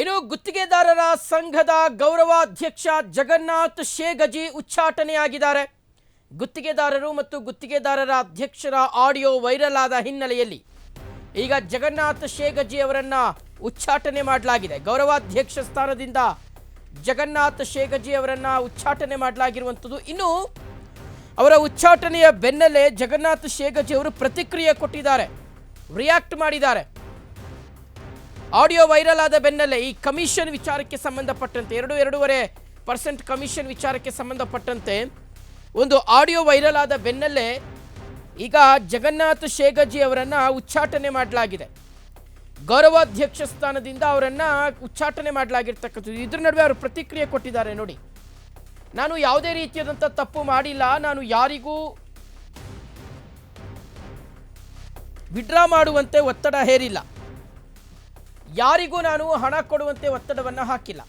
ಇನ್ನು ಗುತ್ತಿಗೆದಾರರ ಸಂಘದ ಗೌರವಾಧ್ಯಕ್ಷ ಜಗನ್ನಾಥ್ ಶೇಗಜಿ ಉಚ್ಚಾಟನೆಯಾಗಿದ್ದಾರೆ. ಗುತ್ತಿಗೆದಾರರು ಮತ್ತು ಗುತ್ತಿಗೆದಾರರ ಅಧ್ಯಕ್ಷರ ಆಡಿಯೋ ವೈರಲ್ ಆದ ಹಿನ್ನೆಲೆಯಲ್ಲಿ ಈಗ ಜಗನ್ನಾಥ್ ಶೇಗಜಿ ಅವರನ್ನ ಉಚ್ಚಾಟನೆ ಮಾಡಲಾಗಿದೆ. ಗೌರವಾಧ್ಯಕ್ಷ ಸ್ಥಾನದಿಂದ ಜಗನ್ನಾಥ್ ಶೇಗಜಿ ಅವರನ್ನ ಉಚ್ಚಾಟನೆ ಮಾಡಲಾಗಿರುವಂಥದ್ದು. ಇನ್ನು ಅವರ ಉಚ್ಚಾಟನೆಯ ಬೆನ್ನಲ್ಲೇ ಜಗನ್ನಾಥ್ ಶೇಗಜಿ ಅವರು ಪ್ರತಿಕ್ರಿಯೆ ಕೊಟ್ಟಿದ್ದಾರೆ. ರಿಯಾಕ್ಟ್ ಮಾಡಿದ್ದಾರೆ. ಆಡಿಯೋ ವೈರಲ್ ಆದ ಬೆನ್ನಲ್ಲೇ ಈ ಕಮಿಷನ್ ವಿಚಾರಕ್ಕೆ ಸಂಬಂಧಪಟ್ಟಂತೆ, ಎರಡು ಎರಡೂವರೆ ಪರ್ಸೆಂಟ್ ಕಮಿಷನ್ ವಿಚಾರಕ್ಕೆ ಸಂಬಂಧಪಟ್ಟಂತೆ ಒಂದು ಆಡಿಯೋ ವೈರಲ್ ಆದ ಬೆನ್ನಲ್ಲೇ ಈಗ ಜಗನ್ನಾಥ್ ಶೇಗಜಿ ಅವರನ್ನು ಉಚ್ಚಾಟನೆ ಮಾಡಲಾಗಿದೆ. ಗೌರವಾಧ್ಯಕ್ಷ ಸ್ಥಾನದಿಂದ ಅವರನ್ನು ಉಚ್ಚಾಟನೆ ಮಾಡಲಾಗಿರ್ತಕ್ಕಂಥದ್ದು. ಇದ್ರ ನಡುವೆ ಅವರು ಪ್ರತಿಕ್ರಿಯೆ ಕೊಟ್ಟಿದ್ದಾರೆ ನೋಡಿ. ನಾನು ಯಾವುದೇ ರೀತಿಯಾದಂಥ ತಪ್ಪು ಮಾಡಿಲ್ಲ. ನಾನು ಯಾರಿಗೂ ವಿಡ್ರಾ ಮಾಡುವಂತೆ ಒತ್ತಡ ಹೇರಿಲ್ಲ. ಯಾರಿಗೂ ನಾನು ಹಣ ಕೊಡುವಂತೆ ಒತ್ತಡವನ್ನು ಹಾಕಿಲ್ಲ.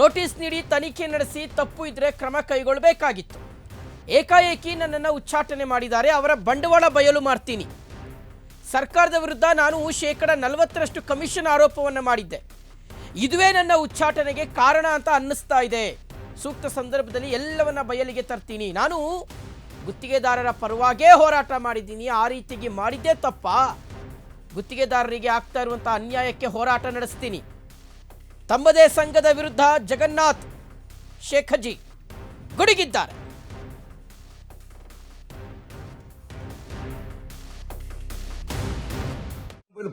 ನೋಟಿಸ್ ನೀಡಿ ತನಿಖೆ ನಡೆಸಿ ತಪ್ಪು ಇದ್ರೆ ಕ್ರಮ ಕೈಗೊಳ್ಳಬೇಕಾಗಿತ್ತು. ಏಕಾಏಕಿ ನನ್ನನ್ನು ಉಚ್ಚಾಟನೆ ಮಾಡಿದ್ದಾರೆ, ಅವರ ಬಂಡವಾಳ ಬಯಲು ಮಾಡ್ತೀನಿ ಸರ್ಕಾರದ ವಿರುದ್ಧ ನಾನು ಶೇಕಡ ನಲವತ್ತರಷ್ಟು ಕಮಿಷನ್ ಆರೋಪವನ್ನು ಮಾಡಿದ್ದೆ. ಇದುವೇ ನನ್ನ ಉಚ್ಚಾಟನೆಗೆ ಕಾರಣ ಅಂತ ಅನ್ನಿಸ್ತಾ ಇದೆ. ಸೂಕ್ತ ಸಂದರ್ಭದಲ್ಲಿ ಎಲ್ಲವನ್ನ ಬಯಲಿಗೆ ತರ್ತೀನಿ. ನಾನು ಗುತ್ತಿಗೆದಾರರ ಪರವಾಗೇ ಹೋರಾಟ ಮಾಡಿದ್ದೀನಿ, ಆ ರೀತಿಗೆ ಮಾಡಿದ್ದೇ ತಪ್ಪಾ? ಗುತ್ತಿಗೆದಾರರಿಗೆ ಆಗ್ತಾ ಇರುವಂಥ ಅನ್ಯಾಯಕ್ಕೆ ಹೋರಾಟ ನಡೆಸ್ತೀನಿ. ತಮ್ಮದೇ ಸಂಘದ ವಿರುದ್ಧ ಜಗನ್ನಾಥ್ ಶೇಖಜಿ ಗುಡುಗಿದ್ದಾರೆ.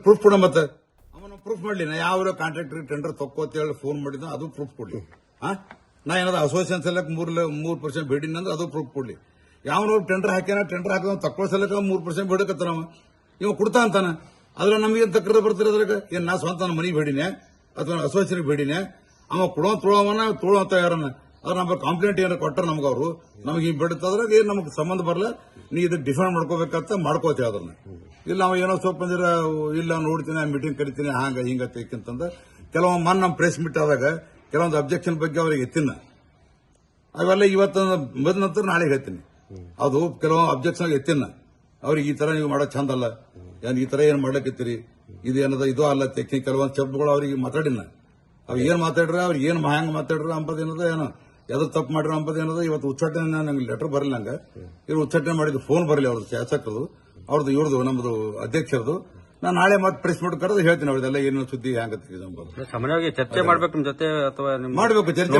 ಪ್ರೂಫ್ ಕೊಡ ಮತ್ತೆ. ಅವನ ಪ್ರೂಫ್ ಮಾಡ್ಲಿ, ನಾ ಯಾವ ಕಾಂಟ್ರಾಕ್ಟರ್ ಟೆಂಡರ್ ತಕ್ಕೋತ ಹೇಳಿ ಫೋನ್ ಮಾಡಿದ ಅದು ಪ್ರೂಫ್ ಕೊಡ್ಲಿ. ಹಾ ನಾ ಏನಾದ್ರು ಅಸೋಸಿಯೇಷನ್ ಸಲಕ್ ಮೂರ್ ಮೂರ್ ಪರ್ಸೆಂಟ್ ಬೇಡಿನ ಅಂದ್ರೆ ಅದು ಪ್ರೂಫ್ ಕೊಡ್ಲಿ. ಯಾವನವ್ರು ಟೆಂಡರ್ ಹಾಕ್ಯಾನ ಟೆಂಡರ್ ಹಾಕಿದ ತಕ್ಕೋ ಸಲಕ್ಕ ಮೂರ್ ಪರ್ಸೆಂಟ್ ಬೇಡಕತ್ತಾನ ಇವ ಕೊಡ್ತಾ ಅಂತಾನ ಅದ್ರ ನಮಗೆ ತಕರಾರು ಬರ್ತಿರ ಅದ್ರಾಗ? ಏನ್ ನಾ ಸ್ವಂತ ನನ್ನ ಮನೆ ಬೇಡಿನೆ? ಅಥವಾ ಅಸೋಸಿಯೇಷನ್ ಬೇಡಿನೆ? ಅವ ಕೊಡೋ ತುಳವನ ಅಂತ ಯಾರನ್ನ? ಅದ್ರ ನಮ್ಮ ಕಾಂಪ್ಲೇಂಟ್ ಏನಾರ ಕೊಟ್ಟರೆ ನಮ್ಗೆ ಅವರು ನಮಗೆ ಹಿಂಗೆ ಬಿಡುತ್ತದ್ರಾಗ ಏನ್ ನಮಗೆ ಸಂಬಂಧ ಬರಲ್ಲ ನೀ ಇದಕ್ಕೆ ಡಿಫೆಂಡ್ ಮಾಡ್ಕೋಬೇಕಂತ ಮಾಡ್ಕೋತೀವಿ ಅದನ್ನ ಇಲ್ಲ ಅವ ಏನೋ ಸ್ವಲ್ಪ ಅಂದ್ರೆ ಇಲ್ಲ ನೋಡ್ತೀನಿ ಮೀಟಿಂಗ್ ಕರಿತೀನಿ, ಹಾಂಗ ಹಿಂಗ ಅಂತಂದ ಕೆಲವೊಂದು ಮನ್ ನಮ್ಮ ಪ್ರೆಸ್ ಮೀಟ್ ಆದಾಗ ಕೆಲವೊಂದು ಅಬ್ಜೆಕ್ಷನ್ ಬಗ್ಗೆ ಅವ್ರಿಗೆ ಎತ್ತಿನ. ಅವೆಲ್ಲ ಇವತ್ತು ಬಂದ ನಂತರ ನಾಳೆ ಹೇಳ್ತೀನಿ. ಅದು ಕೆಲವು ಅಬ್ಜೆಕ್ಷನ್ ಎತ್ತಿನ. ಅವ್ರಿಗೆ ಈ ತರ ನೀವು ಮಾಡೋ ಚಂದ ಅಲ್ಲ. ಏನ್ ಈ ತರ ಏನ್ ಮಾಡ್ಲಕತ್ತೀರಿ ಇದು ಏನದ? ಇದು ಅಲ್ಲ ಟೆಕ್ನಿಕಲ್ ಕೆಲವೊಂದು ಶಬ್ದಗಳು ಅವ್ರಿಗೆ ಮಾತಾಡಿನ ಅವ್ ಏನ್ ಮಾತಾಡ್ರ? ಅವ್ರು ಏನ್ ಹ್ಯಾಂಗ್ ಮಾತಾಡ್ರ ಅಂಬದ ಏನದ? ಏನೋ. ಯಾವ್ದು ತಪ್ಪು ಮಾಡ್ರ ಅಂಬದ ಏನದ? ಇವತ್ತು ಉಚ್ಚಾಟನೆ ನಂಗೆ ಲೆಟರ್ ಬರಲಿಲ್ಲ ನಂಗೆ ಇವ್ರು ಉಚ್ಚಾಟನೆ ಮಾಡಿದ್ದು ಫೋನ್ ಬರಲಿ ಅವ್ರದ್ದು ಶಾಸಕರದು ಅವ್ರದ್ದು ಇವ್ರದ್ದು ನಮ್ದು ಅಧ್ಯಕ್ಷರದು. ನಾನು ನಾಳೆ ಮತ್ತೆ ಪ್ರೆಸ್ ಮಾಡಿ ಕರೆದು ಹೇಳ್ತೀನಿ ಅವ್ರದೆಲ್ಲ ಏನು ಸುದ್ದಿ ಹ್ಯಾಂಗ ಅಂಬೋದು. ಸಾಮಾನ್ಯವಾಗಿ ಚರ್ಚೆ ಮಾಡ್ಬೇಕು ನಿಮ್ ಜೊತೆ ಅಥವಾ ಮಾಡಬೇಕು ಚರ್ಚೆ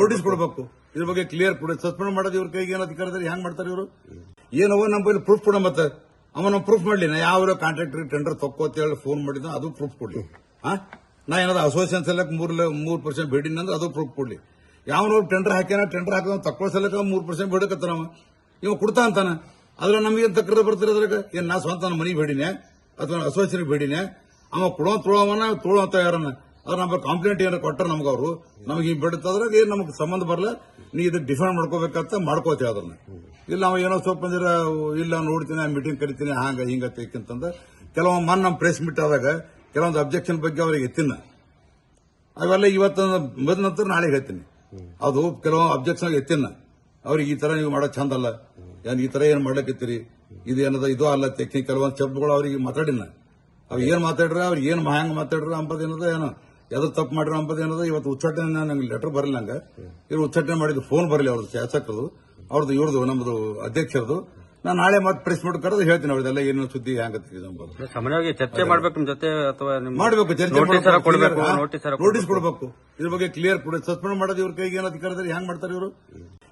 ನೋಟಿಸ್. ಕೊಡಬೇಕು ಇದ್ರ ಬಗ್ಗೆ ಕ್ಲಿಯರ್ ಕೊಡಿ. ಸಸ್ಪೆಂಡ್ ಮಾಡೋದು ಇವ್ರ ಕೈಗೆ ಏನೋ ಅಧಿಕಾರದಲ್ಲಿ ಹೆಂಗ್ ಮಾಡ್ತಾರೆ ಇವರು? ಏನವ ನಮ್ಮ ಪ್ರೂಫ್ ಕೊಡ ಮತ್ತೆ. ಅವನ ಪ್ರೂಫ್ ಮಾಡಲಿ, ನಾ ಯಾವ ಕಾಂಟ್ರಾಕ್ಟರ್ ಟೆಂಡರ್ ತಕ್ಕೋತಿ ಹೇಳಿ ಫೋನ್ ಮಾಡಿದ ಅದು ಪ್ರೂಫ್ ಕೊಡ್ಲಿ. ಹಾ ನಾ ಏನಾದ್ರು ಅಸೋಸಿಯೇಷನ್ ಸಲಕ್ ಮೂರ್ ಮೂರ್ ಪರ್ಸೆಂಟ್ ಬೇಡಿನ ಅದು ಪ್ರೂಫ್ ಕೊಡ್ಲಿ. ಯಾವನವ್ರು ಟೆಂಡರ್ ಹಾಕ್ಯಾನ ಟೆಂಡರ್ ಹಾಕಿದ ತಕ್ಕೋ ಸಲಕ ಮೂರ್ ಪರ್ಸೆಂಟ್ ಬೇಡಕತ್ತಾನ ಅವ. ಇವ ಕೊಡ್ತಾ ಅಂತಾನ. ಅದ್ರ ನಮಗೆ ಕರೆದ ಬರ್ತಿರ ಅದ್ರಾಗ? ಏನ್ ನಾ ಸ್ವಂತ ನನ್ನ ಮನಿ ಬೇಡಿನೇ ಅಥವಾ ಅಸೋಸಿಯನ್ ಬೇಡಿನೇ ಅವ ಕೊಡೋ ತುಳವನ ಅಂತ ಯಾರನ್ನ. ಅದ್ರ ನಮ್ಮ ಕಂಪ್ಲೇಂಟ್ ಏನಾರ ಕೊಟ್ಟರೆ ನಮ್ಗೆ ಅವರು? ನಮಗೆ ಹಿಂಗ್ ಬಿಡುತ್ತದ್ರಾಗ ಏನ್ ನಮಗೆ ಸಂಬಂಧ ಬರಲ್ಲ ನೀ ಇದಕ್ಕೆ ಡಿಫೈನ್ ಮಾಡ್ಕೋಬೇಕಂತ ಮಾಡ್ಕೋತೀವಿ ಅದನ್ನ ಇಲ್ಲ, ನಾವು ಏನೋ ಸ್ವಲ್ಪ ಅಂದ್ರೆ ಇಲ್ಲ ನೋಡ್ತೀನಿ ಮೀಟಿಂಗ್ ಕರಿತೀನಿ, ಹಾಂಗ ಹಿಂಗ ಅಂತಂದ. ಕೆಲವೊಮ್ಮೆ ಮನ್ ನಮ್ಮ ಪ್ರೆಸ್ ಮೀಟ್ ಆದಾಗ ಕೆಲವೊಂದು ಅಬ್ಜೆಕ್ಷನ್ ಬಗ್ಗೆ ಅವ್ರಿಗೆ ಎತ್ತಿನ ಅವೆಲ್ಲ ಇವತ್ತು ಬಂದ ನಂತರ ನಾಳೆ ಹೇಳ್ತೀನಿ. ಅದು ಕೆಲವು ಅಬ್ಜೆಕ್ಷನ್ ಎತ್ತಿನ ಅವ್ರಿಗೆ ಈ ತರ ನೀವು ಮಾಡೋ ಚಂದ ಅಲ್ಲ. ಏನ್ ಈ ತರ ಏನ್ ಮಾಡ್ಲಕತ್ತೀರಿ? ಇದು ಏನದ, ಇದು ಅಲ್ಲ ತೆಕ್ಕಿ ಕೆಲವೊಂದು ಶಬ್ದಗಳು ಅವ್ರಿಗೆ ಮಾತಾಡಿನ ಅವ್ ಏನ್ ಮಾತಾಡ್ರ, ಅವ್ರು ಏನ್ ಹ್ಯಾಂಗ್ ಮಾತಾಡ್ರ ಅಂಬದ ಏನದ, ಏನೋ. ಯಾವ್ದು ತಪ್ಪು ಮಾಡ್ರ ಅಂಬದ ಏನದ, ಇವತ್ತು ಉಚ್ಚಾಟನೆ ನಂಗೆ ಲೆಟರ್ ಬರಲಿಲ್ಲ ನಂಗೆ ಇವ್ರು ಉಚ್ಚಾಟನೆ ಮಾಡಿದ್ದು ಫೋನ್ ಬರಲಿ ಅವ್ರದ್ದು ಶಾಸಕರದು ಅವ್ರದ್ದು ಇವ್ರದ್ದು ನಮ್ದು ಅಧ್ಯಕ್ಷರದು. ನಾನು ನಾಳೆ ಮತ್ತೆ ಪ್ರೆಸ್ ಮಾಡಿ ಕರೆದು ಹೇಳ್ತೀನಿ ಅವ್ರದೆಲ್ಲ ಏನು ಸುದ್ದಿ ಹ್ಯಾಂಗ ನಮ್ಗೆ ಸಾಮಾನ್ಯವಾಗಿ ಚರ್ಚೆ ಮಾಡ್ಬೇಕು ನಿಮ್ ಜೊತೆ ಅಥವಾ ನಿಮ್ ಮಾಡಬೇಕು ಚರ್ಚೆ ನೋಟಿಸ್ ಮಾಡ್ಬೇಕು. ಕೊಡಬೇಕು ಕೊಡ್ಬೇಕು. ಇದ್ರ ಬಗ್ಗೆ ಕ್ಲಿಯರ್ ಕೊಡಿ ಸಸ್ಪೆಂಡ್ ಮಾಡೋದು ಇವ್ರ ಕೈಗೆ ಏನು ಕರೆದ್ರೆ ಹೆಂಗ್ ಮಾಡ್ತಾರೆ ಇವರು?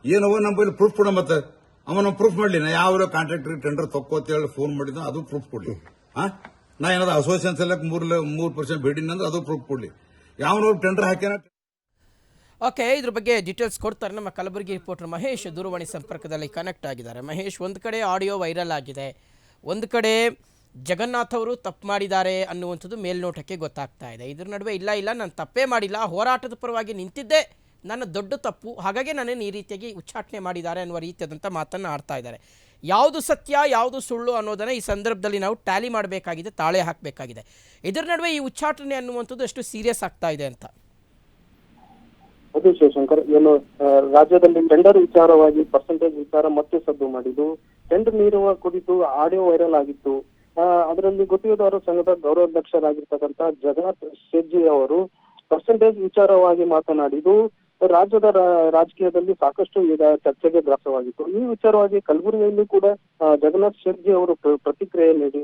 ಏನವ ನಮ್ಮ ಪ್ರೂಫ್ ಕೊಡ ಮತ್ತೆ. ಅವನ ಪ್ರೂಫ್ ಮಾಡ್ಲಿ ನಾ ಯಾವ ಕಾಂಟ್ರಾಕ್ಟರ್ ಟೆಂಡರ್ ತಕ್ಕೋತಿ ಅಂತ ಹೇಳಿ ಫೋನ್ ಮಾಡಿದ ಅದು ಪ್ರೂಫ್ ಕೊಡ್ಲಿ. ಹಾ ನಾ ಏನಾದ್ರು ಅಸೋಸಿಯೇಷನ್ ಸೆಲೆಕ್ಟ್ ಮೂರ್ ಮೂರ್ ಪರ್ಸೆಂಟ್ ಭೇಟಿ ಅಂದ್ರೆ ಅದು ಪ್ರೂಫ್ ಕೊಡ್ಲಿ. ಯಾವನವ್ರು ಟೆಂಡರ್ ಹಾಕ್ಯಾನ ಓಕೆ, ಇದ್ರ ಬಗ್ಗೆ ಡೀಟೇಲ್ಸ್ ಕೊಡ್ತಾರೆ ನಮ್ಮ ಕಲಬುರಗಿ ರಿಪೋರ್ಟರ್ ಮಹೇಶ್. ದೂರವಾಣಿ ಸಂಪರ್ಕದಲ್ಲಿ ಕನೆಕ್ಟ್ ಆಗಿದ್ದಾರೆ. ಮಹೇಶ್, ಒಂದು ಕಡೆ ಆಡಿಯೋ ವೈರಲ್ ಆಗಿದೆ. ಒಂದು ಕಡೆ ಜಗನ್ನಾಥ್ ಅವರು ತಪ್ಪು ಮಾಡಿದ್ದಾರೆ ಅನ್ನುವಂಥದ್ದು ಮೇಲ್ನೋಟಕ್ಕೆ ಗೊತ್ತಾಗ್ತಾ ಇದೆ. ಇದ್ರ ನಡುವೆ ಇಲ್ಲ ಇಲ್ಲ, ನಾನು ತಪ್ಪೇ ಮಾಡಿಲ್ಲ. ಹೋರಾಟದ ಪರವಾಗಿ ನಿಂತಿದ್ದೆ. ನನ್ನ ದೊಡ್ಡ ತಪ್ಪು. ಹಾಗಾಗಿ ನನ್ನನ್ನು ಈ ರೀತಿಯಾಗಿ ಉಚ್ಚಾಟನೆ ಮಾಡಿದ್ದಾರೆ ಅನ್ನುವ ರೀತಿಯಾದಂಥ ಮಾತನ್ನು ಆಡ್ತಾ ಇದ್ದಾರೆ. ಯಾವುದು ಸತ್ಯ, ಯಾವುದು ಸುಳ್ಳು ಅನ್ನೋದನ್ನು ಈ ಸಂದರ್ಭದಲ್ಲಿ ನಾವು ಟ್ಯಾಲಿ ಮಾಡಬೇಕಾಗಿದೆ, ತಾಳೆ ಹಾಕಬೇಕಾಗಿದೆ. ಇದರ ನಡುವೆ ಈ ಉಚ್ಚಾಟನೆ ಅನ್ನುವಂಥದ್ದು ಎಷ್ಟು ಸೀರಿಯಸ್ ಆಗ್ತಾ ಇದೆ ಅಂತ. ಹೌದು ಶಿವಶಂಕರ್, ಏನು ರಾಜ್ಯದಲ್ಲಿ ಟೆಂಡರ್ ವಿಚಾರವಾಗಿ ಪರ್ಸೆಂಟೇಜ್ ವಿಚಾರ ಮತ್ತೆ ಸದ್ದು ಮಾಡಿದ್ದು ಟೆಂಡರ್ ನೀಡುವ ಕುರಿತು ಆಡಿಯೋ ವೈರಲ್ ಆಗಿತ್ತು. ಅದರಲ್ಲಿ ಗುತ್ತಿಗೆದಾರರ ಸಂಘದ ಗೌರವಾಧ್ಯಕ್ಷರಾಗಿರ್ತಕ್ಕಂಥ ಜಗನ್ನಾಥ್ ಶೆಟ್ಜಿ ಅವರು ಪರ್ಸೆಂಟೇಜ್ ವಿಚಾರವಾಗಿ ಮಾತನಾಡಿದ್ದು, ರಾಜ್ಯದ ರಾಜಕೀಯದಲ್ಲಿ ಸಾಕಷ್ಟು ಈಗ ಚರ್ಚೆಗೆ ಗ್ರಾಸವಾಗಿತ್ತು. ಈ ವಿಚಾರವಾಗಿ ಕಲಬುರಗಿಯಲ್ಲಿ ಕೂಡ ಜಗನ್ನಾಥ್ ಶೆಟ್ಜಿ ಅವರು ಪ್ರ- ಪ್ರತಿಕ್ರಿಯೆ ನೀಡಿ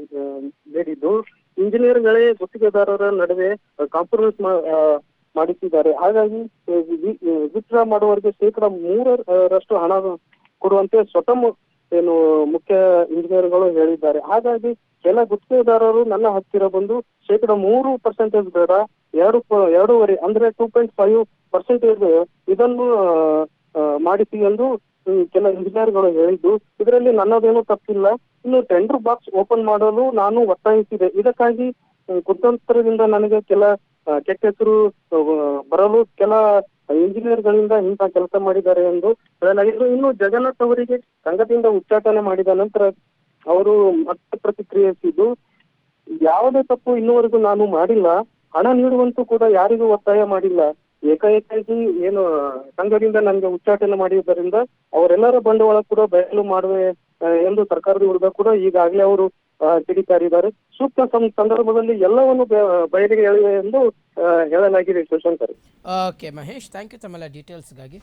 ನೀಡಿದ್ದು. ಇಂಜಿನಿಯರ್ಗಳೇ ಗುತ್ತಿಗೆದಾರರ ನಡುವೆ ಕಾಂಪ್ರಮೈಸ್ ಮಾಡಿಸಿದ್ದಾರೆ. ಹಾಗಾಗಿ ವಿತ್ಡ್ರಾ ಮಾಡುವವರಿಗೆ ಶೇಕಡಾ ಮೂರರಷ್ಟು ಹಣ ಕೊಡುವಂತೆ ಸ್ವತಃ, ಏನು, ಮುಖ್ಯ ಇಂಜಿನಿಯರ್ಗಳು ಹೇಳಿದ್ದಾರೆ. ಹಾಗಾಗಿ, ಕೆಲ ಗುತ್ತಿಗೆದಾರರು ನನ್ನ ಹತ್ತಿರ ಬಂದು ಶೇಕಡ ಮೂರು ಪರ್ಸೆಂಟೇಜ್ ಬೇಡ, ಎರಡು, ಎರಡೂವರೆ, ಅಂದ್ರೆ ಟೂ ಪಾಯಿಂಟ್ ಫೈವ್ ಪರ್ಸೆಂಟೇಜ್ ಇದನ್ನು ಮಾಡಿಸಿ ಎಂದು ಕೆಲ ಇಂಜಿನಿಯರ್ಗಳು ಹೇಳಿದ್ದು. ಇದರಲ್ಲಿ ನನ್ನದೇನು ತಪ್ಪಿಲ್ಲ. ಇನ್ನು ಟೆಂಡರ್ ಬಾಕ್ಸ್ ಓಪನ್ ಮಾಡಲು ನಾನು ಒತ್ತಾಯಿಸಿದೆ. ಇದಕ್ಕಾಗಿ ಕುತಂತ್ರದಿಂದ ನನಗೆ ಕೆಲ ಕೆಟ್ಟ ಹೆಸರು ಬರಲು ಕೆಲ ಇಂಜಿನಿಯರ್ಗಳಿಂದ ಇಂತಹ ಕೆಲಸ ಮಾಡಿದ್ದಾರೆ ಎಂದು ಹೇಳಲಾಗಿದ್ದು ಇನ್ನು ಜಗನ್ನಾಥ್ ಅವರಿಗೆ ಸಂಘದಿಂದ ಉಚ್ಚಾಟನೆ ಮಾಡಿದ ನಂತರ ಅವರು ಮತ್ತೆ ಪ್ರತಿಕ್ರಿಯಿಸಿದ್ದು, ಯಾವುದೇ ತಪ್ಪು ಇನ್ನುವರೆಗೂ ನಾನು ಮಾಡಿಲ್ಲ, ಹಣ ನೀಡುವಂತೂ ಕೂಡ ಯಾರಿಗೂ ಒತ್ತಾಯ ಮಾಡಿಲ್ಲ. ಏಕಾಏಕಾಗಿ ಏನು, ಸಂಘದಿಂದ ನನಗೆ ಉಚ್ಚಾಟನೆ ಮಾಡಿದ್ದರಿಂದ ಅವರೆಲ್ಲರ ಬಂಡವಾಳ ಕೂಡ ಬಯಲು ಮಾಡುವೆ ಎಂದು ಸರ್ಕಾರದ ವಿರುದ್ಧ ಕೂಡ ಈಗಾಗಲೇ ಅವರು ಆ, ಕಿಡಿಕಾರಿದ್ದಾರೆ ಸೂಕ್ತ ಸಂದರ್ಭದಲ್ಲಿ ಎಲ್ಲವನ್ನು ಬಯಲಿಗೆ ಎಳೆಯುವೆ ಎಂದು ಹೇಳಲಾಗಿದೆ ಶಶಾಂಕರ್ ಓಕೆ ಮಹೇಶ್ ಥ್ಯಾಂಕ್ ಯು ತಮ್ಮೆಲ್ಲ ಡೀಟೇಲ್ಸ್ಗಾಗಿ